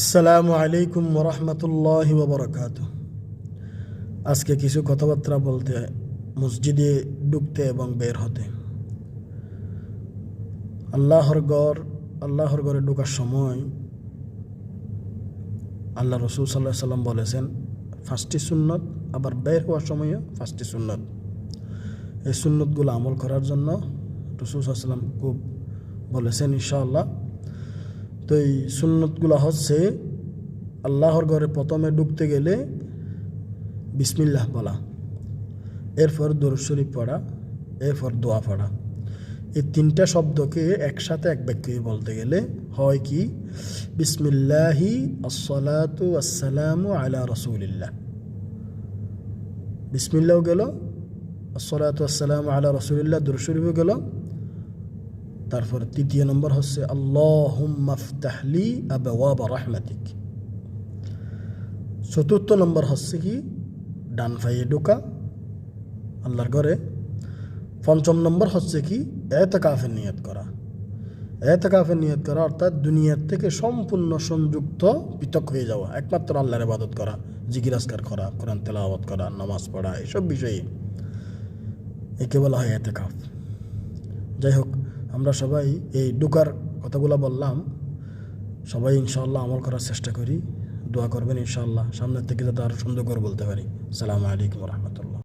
আসসালামু আলাইকুম ওরহমতুল্লাহ ববরকাত আজকে কিছু কথাবার্তা বলতে মসজিদে ঢুকতে এবং বের হতে। আল্লাহর গড়, আল্লাহর গড়ে ঢোকার সময় আল্লাহ রসুল সাল্লাহ সাল্লাম বলেছেন ফার্স্টটি সুন্নত, আবার বের হওয়ার সময়ও ফার্স্টটি সুন্নত। এই সুন্নতগুলো আমল করার জন্য রসুল সাল্লাম খুব বলেছেন, ইনশাআল্লাহ তো এই সুন্নতগুলো হচ্ছে আল্লাহর ঘরে প্রথমে ঢুকতে গেলে বিসমিল্লাহ বলা, এরপর দরুদ শরীফ পড়া, এরপর দোয়া পড়া। এই তিনটা শব্দকে একসাথে এক ব্যক্তি বলতে গেলে হয় কি? বিসমিল্লাহি আসসালাতু আসসালামু আলা রসুলিল্লাহ। বিসমিল্লাও গেল, আসসালাতু আসসালামু আলা রসুলিল্লাহ, দরুদ শরীফও গেল তারপর তৃতীয় নম্বর হচ্ছে আল্লাহ মাফতাহলি রাহমাতিক। চতুর্থ নম্বর হচ্ছে কি, ডান ফাইয়ে ঢোকা, আল্লাহর ঘরে। পঞ্চম নম্বর হচ্ছে কি, এতকাফের নিয়ত করা। এতকাফের নিয়ত করা অর্থাৎ দুনিয়ার থেকে সম্পূর্ণ সংযুক্ত, পৃথক হয়ে যাওয়া, একমাত্র আল্লাহর ইবাদত করা জিকিরাজকার করা, কোরআন তেলাওয়াত করা, নামাজ পড়া, এসব বিষয়ে একে বলা হয় এতেকাফ। যাই হোক আমরা সবাই এই ডুকার কথাগুলো বললাম। সবাই ইনশাআল্লাহ আমল করার চেষ্টা করি। দোয়া করবেন ইনশাআল্লাহ। সামনের থেকে যাতে আরও সুন্দর করে বলতে পারি। সালামু আলাইকুম রহমতুল্লাহ।